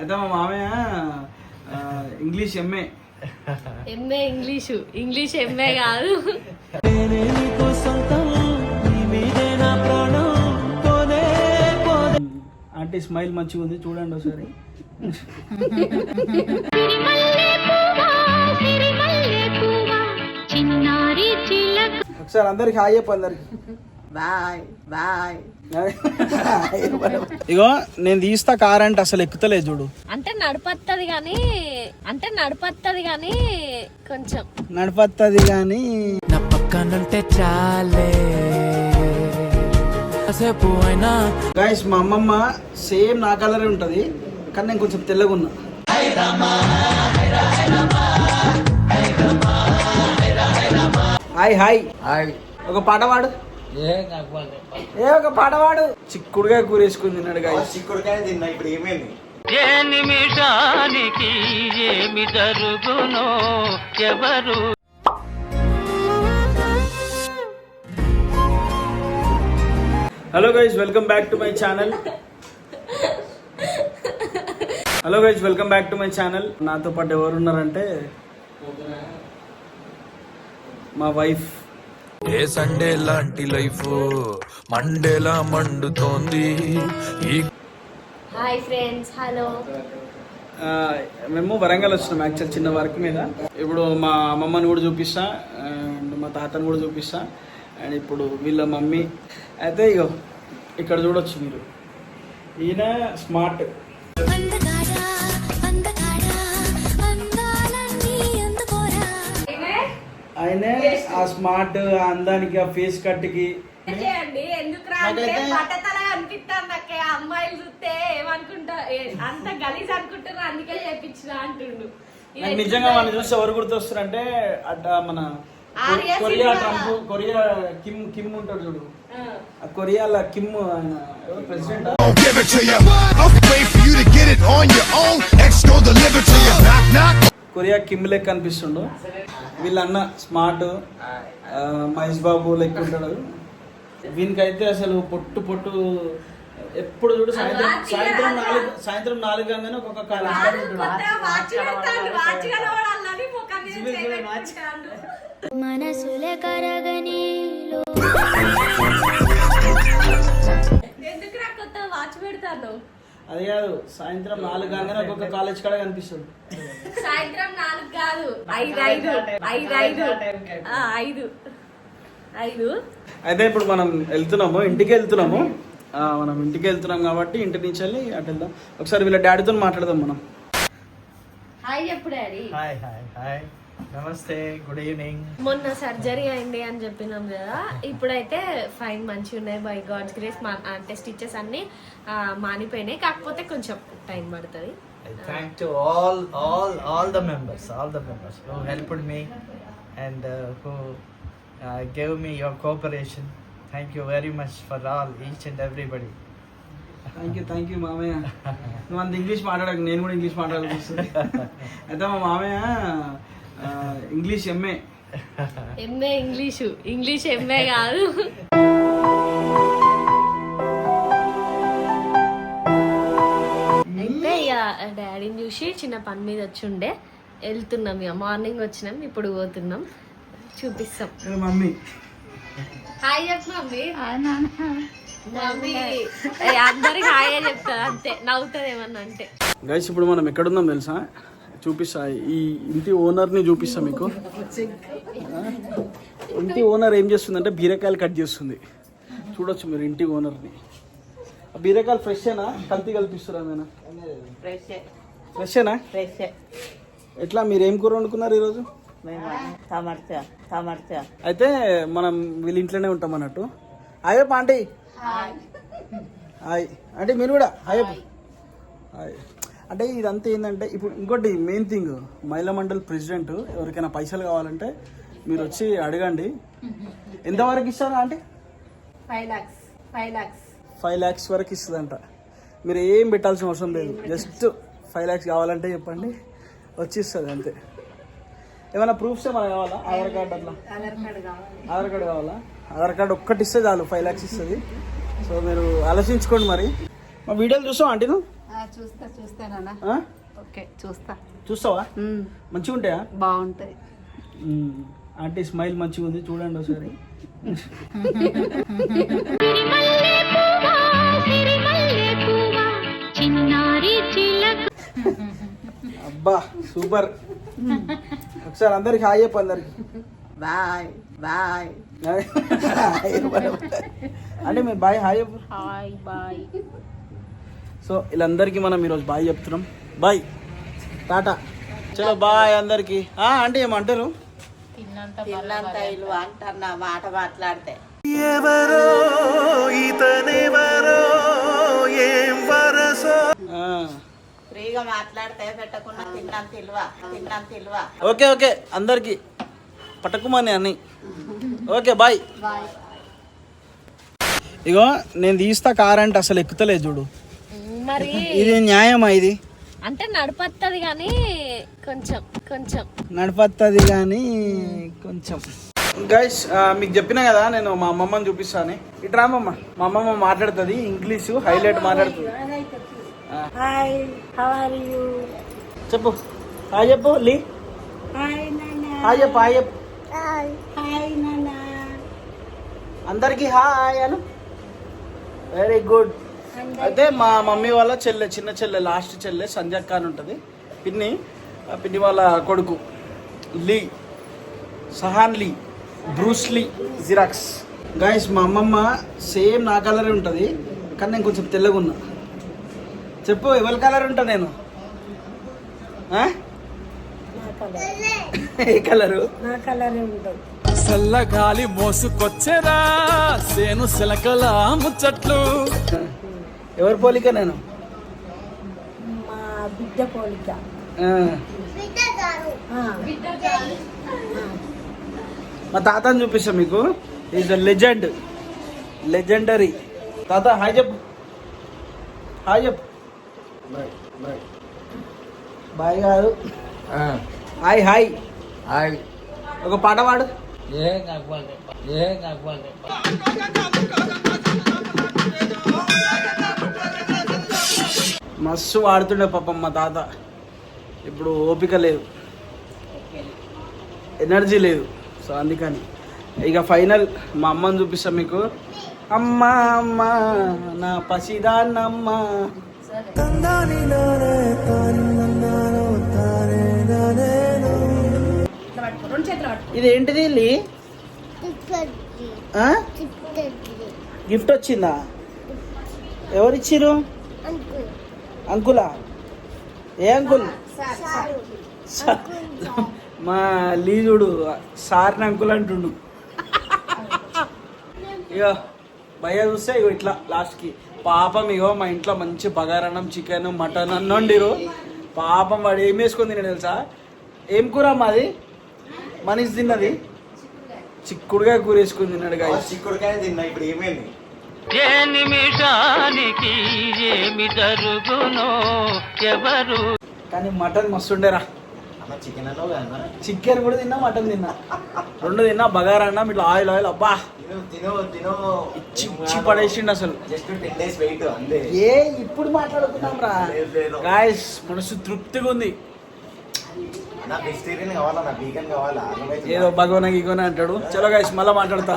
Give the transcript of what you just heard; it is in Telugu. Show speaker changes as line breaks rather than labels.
అయితే మా మామయ్య ఆ, English M A
M A English. English M A కాదు.
అంటే స్మైల్ మంచిగా ఉంది చూడండి ఒకసారి.
చిన్నారి చిలక.
ఒకసారి అందరికి హాయ్ చెప్పు అందరికి.
బాయ్ బాయ్
ఇగో నేను తీస్తా కార్ అంటే అసలు ఎక్కుతలేదు చూడు.
అంటే నడపత్తది కానీ అంటే నడపత్తది కానీ కొంచెం.
నడపత్తది కానీ
నా పక్కనుంటే చాలే. కాసేపు అయినా.
గాయస్ మా అమ్మమ్మ సేమ్ నా కలరే ఉంటది కానీ నేను కొంచెం తెల్లగా ఉన్నా. హాయ్ హాయ్
హాయ్
ఒక పాట పాడు.
ఏ
ఒక పాట పాడు చిక్కుడుగా కూరేసుకుని తిన్నాడు గాయస్
చిక్కుడుకాయ తిన్నా ఇప్పుడు ఏమైంది?
ఏ నిమిషానికి ఏమి జరుగునో ఎవరు?
Hello guys welcome back to my channel hello guys welcome back to my channel నాతో పాటు ఎవరు ఉన్నారంటే మా వైఫ్
ఏ సండే లాంటి లైఫ్ మండేలా మండుతోంది. ఈ
హాయ్ ఫ్రెండ్స్ హలో.
మేము వరంగల్ వచ్చినాం యాక్చువల్ చిన్న వర్క్ మీద. ఇప్పుడు మా అమ్మమ్మని కూడా చూపిస్తా అండ్ మా తాతని కూడా చూపిస్తా అండ్ ఇప్పుడు వీళ్ళ మమ్మీ. అయితే ఇగో ఇక్కడ చూడొచ్చు మీరు. ఈయన స్మార్ట్. ఆ స్మార్ట్ అందానికి ఆ ఫేస్ కట్కి
చేయండి ఎందుకు నాకు అమ్మాయిలు చూస్తే ఏమనుకుంటా అంత గలీజ్ అనుకుంటున్నా అందుకే చేపించిన అంటుండు ఇది
నాకు నిజంగా వాళ్ళు చూస్తే ఎవరు గుర్తొస్తారంటే అట్ట మన Korea. Trump Korea Kim Kim ఉంటాడు చూడు కొరియాల కిమ్ ఆయన ఎవరు president
I'll give it to you. I'll wait for you to get it on your own. X go deliver to you. Knock knock.
Korea Kim లెక్క కనిపిస్తుండు వీళ్ళ అన్న స్మార్ట్ మహేష్ బాబు లెక్క ఉంటాడు. వీనికైతే అసలు పొట్టు పొట్టు ఎప్పుడు చూడు సాయంత్రం సాయంత్రం నాలుగు సాయంత్రం నాలుగు గంగానే ఒక్కొక్క
పెట్టుకుంటాడు.
మనసులే కరగని
ఎందుకు నాకు కొత్త వాచ్ పెడతాను
అది కాదు సాయంత్రం నాలుగు గంగానే ఒక్కొక్క కాలేజ్ కాడ కనిపిస్తాడు
సాయంత్రం నాలుగు కాదు ఐదు ఐదు ఐదు ఐదు ఆ, ఐదు. ఐదు.
అయితే ఇప్పుడు మనం వెళ్తున్నాము ఇంటికి వెళ్తున్నాము. ఆ, మనం ఇంటికి వెళ్తున్నాం కాబట్టి ఇంటి నుంచి వెళ్ళి అటు వెళ్దాం. ఒకసారి వీళ్ళ డాడీతో మాట్లాడదాం మనం.
హాయ్ చెప్పు డాడీ.
Hi hi hi. నమస్తే గుడ్ ఈవినింగ్
మొన్న సర్జరీ అయింది అని చెప్పినాం కదా. ఇప్పుడైతే ఫైన్ మంచిగా ఉన్నాయి. బై గాడ్స్ గ్రేస్ మా అంటే స్టిచెస్ అన్ని ఆ, మానిపోయినాయి. కాకపోతే కొంచెం టైం పడుతుంది.
Thank to all all all the members all the members who helped me and who gave me your cooperation thank you very much for all each and everybody
thank you thank you మామయ్య. నువ్వు అంత ఇంగ్లీష్ మాట్లాడక నేను కూడా ఇంగ్లీష్ మాట్లాడాల్సి వస్తుంది. అయితే మా మామయ్య English M A
M A English. English M A కాదు. అయితే ఇక డాడీని చూసి చిన్న పని మీద వచ్చి ఉండే వెళ్తున్నాం ఇక. మార్నింగ్ వచ్చినాం ఇప్పుడు పోతున్నాం. చూపిస్తాం.
ఏ మమ్మీ.
హాయ్ చెప్పు మమ్మీ. మమ్మీ ఏ, అందరికి హాయ్ చెప్తారు అంతే. నవ్వుతుంది ఏమన్నా అంటే.
గైస్ ఇప్పుడు మనం ఎక్కడున్నాం తెలుసా? చూపిస్తా ఈ ఇంటి ఓనర్ని చూపిస్తా మీకు? ఇంటి ఓనర్ ఏం చేస్తుందంటే బీరకాయలు కట్ చేస్తుంది. చూడొచ్చు మీరు ఇంటి ఓనర్ని. ఆ బీరకాయలు ఫ్రెషేనా కల్తీ కల్పిస్తారా నేను
ఫ్రెష్
ఫ్రెషేనా
ఫ్రెష్
ఎట్లా మీరు ఏం కూర వండుకున్నారు ఈరోజు?
టమాటా టమాటా
అయితే మనం వీళ్ళ ఇంట్లోనే ఉంటాం అన్నట్టు. హాయ్ పాంటీ హాయ్. అంటే మీరు కూడా? హాయ్. హాయ్. అంటే ఇదంతా ఏంటంటే ఇప్పుడు ఇంకోటి మెయిన్ థింగ్ మహిళా మండలి ప్రెసిడెంట్ ఎవరికైనా పైసలు కావాలంటే మీరు వచ్చి అడగండి. ఎంతవరకు ఇస్తారా అంటే
five lakhs five lakhs
five lakhs వరకు ఇస్తుందంట. మీరు ఏం పెట్టాల్సిన అవసరం లేదు. జస్ట్ ఫైవ్ ల్యాక్స్ కావాలంటే చెప్పండి. వచ్చి ఇస్తుంది అంతే. ఏమైనా ప్రూఫ్స్ ఏమైనా కావాలా? ఆధార్ కార్డ్ అట్లా? ఆధార్ కార్డ్ కావాలా? ఆధార్ కార్డ్ ఒక్కటి ఇస్తే చాలు ఫైవ్ ల్యాక్స్ ఇస్తుంది. సో మీరు ఆలోచించుకోండి మరి. మా వీడియోలు చూసాం ఆంటీ నువ్వు?
చూస్తా? ఓకే చూస్తా.
చూస్తావా? మంచిగా ఉంటాయా
బాగుంటాయి.
ఆంటీ స్మైల్ మంచిగా ఉంది చూడండి ఒకసారి. అబ్బా సూపర్. ఒకసారి అందరికి హాయ్ చెప్పు అందరికి.
Bye bye.
అంటే మీరు బాయ్ హాయ్ చెప్పు.
Hi bye.
సో వీళ్ళందరికీ మనం ఈరోజు బాయ్ చెప్తున్నాం. బాయ్. టాటా. చలో బాయ్ అందరికి. అంటే ఏమంటారు?
మాట మాట్లాడితే.
ఆ.
ఫ్రీగా మాట్లాడితే పెట్టకుండా తిన్నంత ఇల్వ తిన్నంత ఇల్వ
ఓకే ఓకే. అందరికి. పట్టకుమని అన్ని ఓకే బాయ్. ఇగో నేను తీస్తా కార్ అంటే అసలు ఎక్కుతలేదు చూడు.
మరి
ఇది న్యాయమా ఇది?
అంటే నడపత్తది కానీ కొంచెం కొంచెం.
నడపత్తది కానీ కొంచెం. గైస్ మీకు చెప్పినా కదా నేను మా అమ్మమ్మని చూపిస్తాను. ఇటు రామమ్మ. మా అమ్మమ్మ మాట్లాడుతుంది ఇంగ్లీష్ హైలైట్ మాట్లాడుతుంది.
హాయ్ హౌ ఆర్ యు
చెప్పు. హాయ్ చెప్పు లీ.
హాయ్ నాన్న
హాయ్ చెప్పు హాయ్ చెప్పు.
హాయ్ నాన్న
అందరికి హాయ్ అను. వెరీ గుడ్ అయితే మా మమ్మీ వాళ్ళ చెల్లె చిన్న చెల్లె లాస్ట్ చెల్లె సంజయ్ అని ఉంటుంది. పిన్ని ఆ పిన్ని వాళ్ళ కొడుకు Lee Sahan Lee Bruce Lee Xerox. Guys మా అమ్మమ్మ సేమ్ నా కలరే ఉంటుంది కానీ నేను కొంచెం తెల్లగా ఉన్నా. చెప్పు ఎవరి కలర్ ఉంటా నేను? ఏ కలరు
చల్లగాలి మోసుకొచ్చేరా సేను శిలకల ముచ్చట్లు.
ఎవరి పోలిక నేను?
మా బిడ్డ పోలిక.
ఆ. మా తాతని చూపిస్తా మీకు. ఈజ్ అ లెజెండ్ లెజెండరీ తాత హాయ్ చెప్పు. హాయ్ చెప్పు. బాయ్ కాదు హాయ్ హాయ్.
హాయ్.
ఒక పాట పాడు.
ఏ నాకు ఏ నాకు
మస్తు వాడుతుండే పాపం మా తాత. ఇప్పుడు ఓపిక లేదు. ఎనర్జీ లేదు. సో అందుకని. ఇక ఫైనల్ మా అమ్మని చూపిస్తా మీకు. అమ్మా అమ్మా నా పసిదాన్నమ్మా. ఇది ఏంటిది లీ? ఆ? గిఫ్ట్ వచ్చిందా? ఎవరిచ్చిరు అంకులా. ఏ అంకుల్? మా లీజుడు సార్ని అంకుల్ అంటుండు. ఇక భయ చూస్తే ఇగో ఇట్లా లాస్ట్కి. పాపం ఇగో మా ఇంట్లో మంచి బగారన్నం చికెన్ మటన్ అన్న వండిరు. పాపం వాడు ఏం వేసుకొని తిన్నాడు తెలుసా? ఏం కూర మాది మనిషి తిన్నది? చిక్కుడుగా కూర వేసుకొని తిన్నాడు
చిక్కుడుకాయ తిన్నా ఇప్పుడు ఏమైంది?
ఏ నిమిషానికి ఏమి జరుగునో ఎవరు?
కానీ మటన్ మస్తు ఉండేరా
అన్న చికెన్
చికెన్ కూడా తిన్నా మటన్ తిన్నా. రెండు తిన్నా బగారా అన్నం ఇట్లా ఆయిల్ ఆయిల్ అబ్బా.
తిను తిను తిను
ఇచ్చి పడేసిండు అసలు.
జస్ట్ టెన్ డేస్ వెయిట్ అంతే
ఏ ఇప్పుడు మాట్లాడుకున్నాం రా. గాయస్ మనసు తృప్తిగా ఉంది.
నా వెజిటేరియన్ కావాలా? నా వీగన్ కావాలా?
ఏదో భగవన గిగోన అంటాడు. చలో గాయస్ మళ్ళీ మాట్లాడతా.